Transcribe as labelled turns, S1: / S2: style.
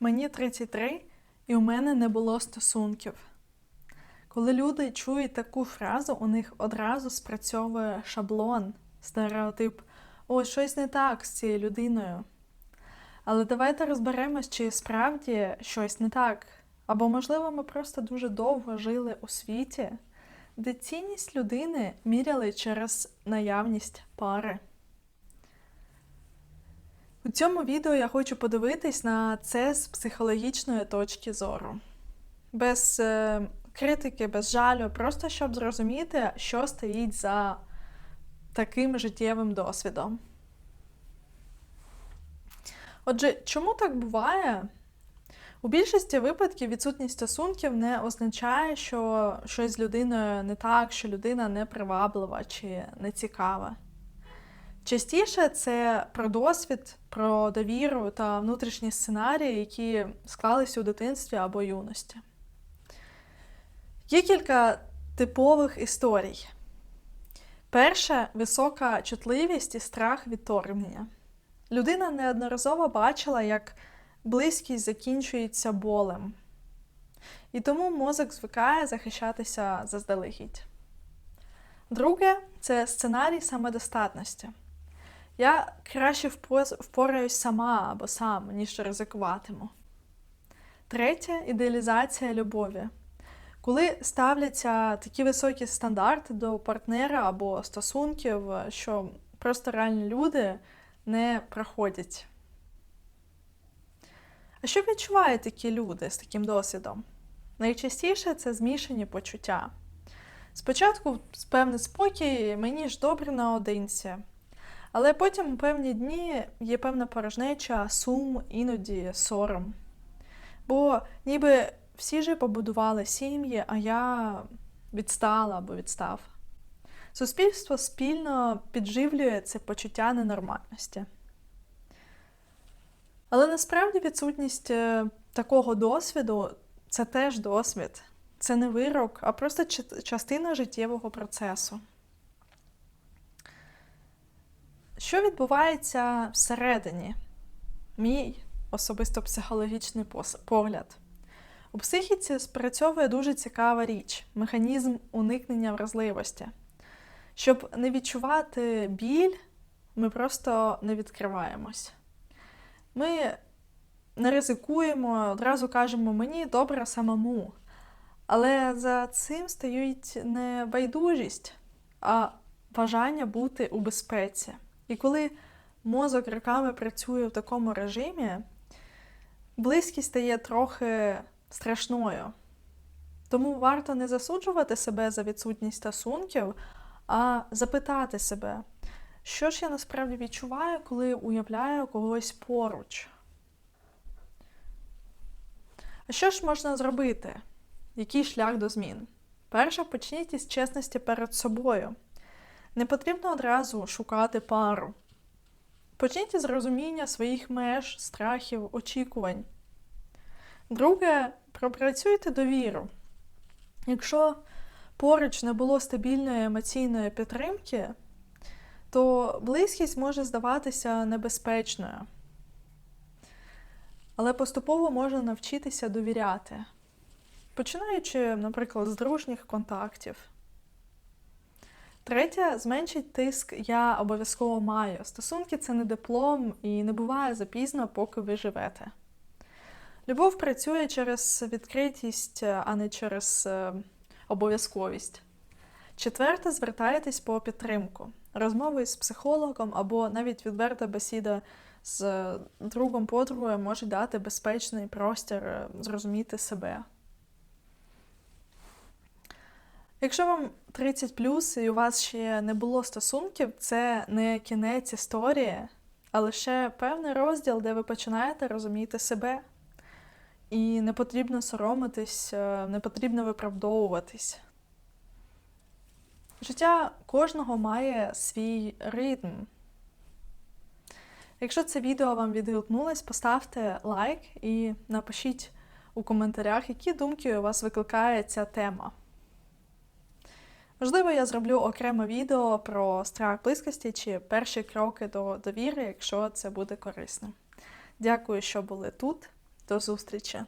S1: Мені 33, і у мене не було стосунків. Коли люди чують таку фразу, у них одразу спрацьовує шаблон, стереотип о, щось не так з цією людиною. Але давайте розберемось, чи справді щось не так. Або, можливо, ми просто дуже довго жили у світі, де цінність людини міряли через наявність пари. У цьому відео я хочу подивитись на це з психологічної точки зору. Без е, критики, без жалю, просто щоб зрозуміти, що стоїть за таким життєвим досвідом. Отже, чому так буває? У більшості випадків відсутність стосунків не означає, що щось з людиною не так, що людина не приваблива чи не цікава. Частіше це про досвід, про довіру та внутрішні сценарії, які склалися у дитинстві або юності. Є кілька типових історій. Перше висока чутливість і страх відторгнення. Людина неодноразово бачила, як близькість закінчується болем. І тому мозок звикає захищатися заздалегідь. Друге це сценарій самодостатності. Я краще впораюсь сама або сам, ніж ризикуватиму. Третє ідеалізація любові. Коли ставляться такі високі стандарти до партнера або стосунків, що просто реальні люди не проходять. А що відчувають такі люди з таким досвідом? Найчастіше це змішані почуття. Спочатку певний спокій, мені ж добре наодинці. Але потім у певні дні є певна порожнеча, сум, іноді сором. Бо ніби всі ж побудували сім'ї, а я відстала або відстав. Суспільство спільно підживлює це почуття ненормальності. Але насправді відсутність е, такого досвіду це теж досвід, це не вирок, а просто частина життєвого процесу. Що відбувається всередині? Мій особисто психологічний погляд. У психіці спрацьовує дуже цікава річ механізм уникнення вразливості. Щоб не відчувати біль, ми просто не відкриваємось. Ми не ризикуємо, одразу кажемо, мені добре самому. Але за цим стоїть не байдужість, а бажання бути у безпеці. І коли мозок роками працює в такому режимі, близькість стає трохи страшною. Тому варто не засуджувати себе за відсутність стосунків, а запитати себе, що ж я насправді відчуваю, коли уявляю когось поруч. А що ж можна зробити? Який шлях до змін? Перше, почніть із чесності перед собою. Не потрібно одразу шукати пару. Почніть із розуміння своїх меж, страхів, очікувань. Друге, пропрацюйте довіру. Якщо поруч не було стабільної емоційної підтримки, то близькість може здаватися небезпечною. Але поступово можна навчитися довіряти, починаючи, наприклад, з дружніх контактів. Третє, зменшить тиск я обов'язково маю. Стосунки це не диплом і не буває запізно, поки ви живете. Любов працює через відкритість, а не через е, обов'язковість. Четверте, звертайтесь по підтримку. Розмови з психологом або навіть відверта бесіда з другом подругою може дати безпечний простір е, зрозуміти себе. Якщо вам 30 плюс і у вас ще не було стосунків, це не кінець історії, а лише певний розділ, де ви починаєте розуміти себе. І не потрібно соромитись, е, не потрібно виправдовуватись. Життя кожного має свій ритм. Якщо це відео вам відгукнулось, поставте лайк і напишіть у коментарях, які думки у вас викликає ця тема. Можливо, я зроблю окреме відео про страх близькості чи перші кроки до довіри, якщо це буде корисним. Дякую, що були тут. До зустрічі!